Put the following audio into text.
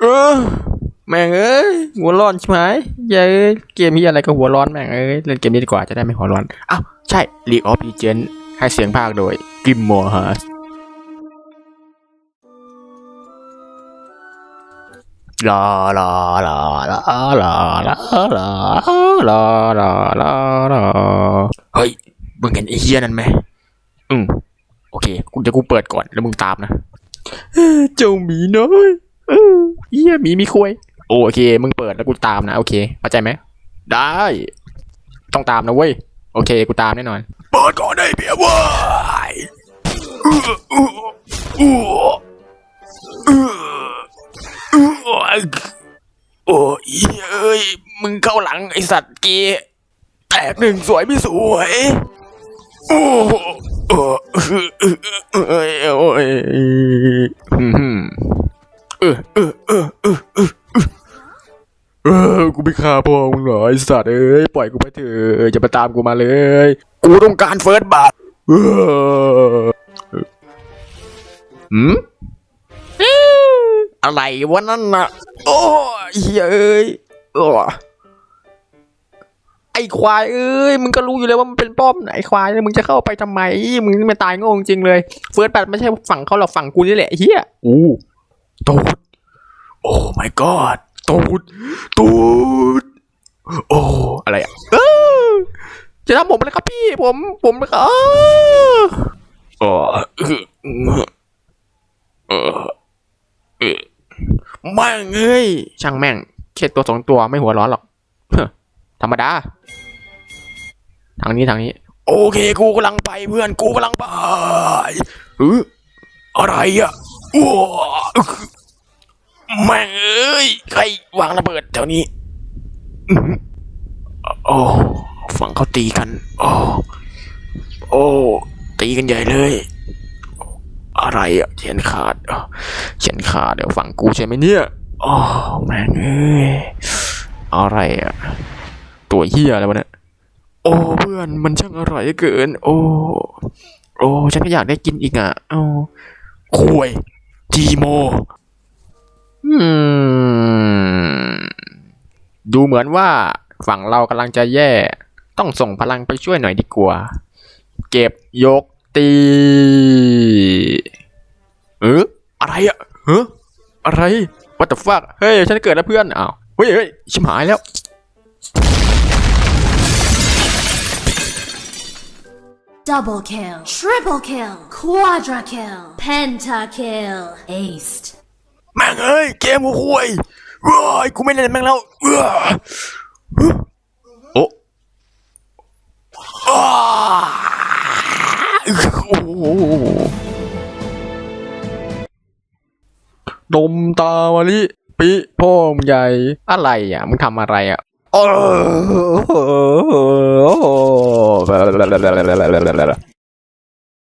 เออแม่งเอ้ยหัวร้อนใช่ไหมเย้ยเกมนี้อะไรก็หัวร้อนแม่งเอ้ยเล่นเกมนี้ดีกว่าจะได้ไม่หัวร้อนอ้าวใช่ League of Legends ให้เสียงภาคโดยกิมมัวฮัสลาลาลาลาลาลาลาลาลาลาลาเฮ้ยมึงเห็นไอ้เฮียนั่นไหมอืมโอเคกูจะกูเปิดก่อนแล้วมึงตามนะ เจ้าหมีน้อย เออเฮียหมีมีคุยโอเค มึงเปิดแล้วกูตามนะ โอเคเข้าใจไหม ได้ ต้องตามนะเว้ย โอเค กูตามแน่นอน เปิดก่อนได้เบียร์เว้ยโอ้ยเอ้ย มึงเข้าหลังไอสัตว์เกย์แตกหนึ่งสวยไม่สวยโอ้โอ้เอ้ยโอ้ยอืมเออเออเออเออเออเออ กูไม่ฆ่าพ่อมึงหรอไอสัตว์เอ้ยปล่อยกูไปเถอะจะมาตามกูมาเลย กูต้องการเฟิร์สบัตออหืมอะไรวะนั่นน่ะโอ้ยเอ้ยอ้ไอควายเอ้ยมึงก็รู้อยู่แล้วว่ามันเป็นป้อมไหนควายแล้วมึงจะเข้าไปทำไมมึงนี่มันตายโง่จริงเลยเฟิร์สบัตไม่ใช่ฝั่งเขาหรอกฝั่งกูนี่แหละเฮียอู้ตูดโอ้ my god ตูด ตูด โอ้ อะไรอะจะทำผมเลยครับพี่ ผม ผมเออเออเออเอเออแม่งเอ้ยช่างแม่งแค่ตัวสองตัวไม่หัวร้อนหรอกธรรมดา ทางนี้ทางนี้ โอเคกูกำลังไปเพื่อนกูกำลังไปเอออะไรอะอ แม่งเอ้ยใครวางระเบิดแถวนี้ โอ้ฝั่งเขาตีกัน โอ้โอ้ตีกันใหญ่เลย อะไรอะเขียนขาดเขียนขาดเดี๋ยวฝั่งกูใช่ไหมเนี่ยโอ้แม่งเอ้ยอะไรอะตัวเฮียอะไรวะเนี่ยโอ้เพื่อนมันช่างอร่อยเกิน โอ้โอ้ฉันก็อยากได้กินอีกอะโอ้คุยทีโม ดูเหมือนว่าฝั่งเรากำลังจะแย่ ต้องส่งพลังไปช่วยหน่อยดีกว่า เก็บยกตีเอออะไรอะเฮ้ออะไร what the fuck เฮ้ย ฉันเกิดแล้วเพื่อนอ้าวเฮ้ยเฮ้ยชิบหายแล้ว Double kill, triple kill, quadra kill, pentakill, aced. แม่งเอ้ยเกมกูคุยเว้ยกูไม่เล่นแม่งแล้วเออโอ้ดมตาวาลิปิพ่อมใหญ่อะไรอะมึงทำอะไรอะโอ้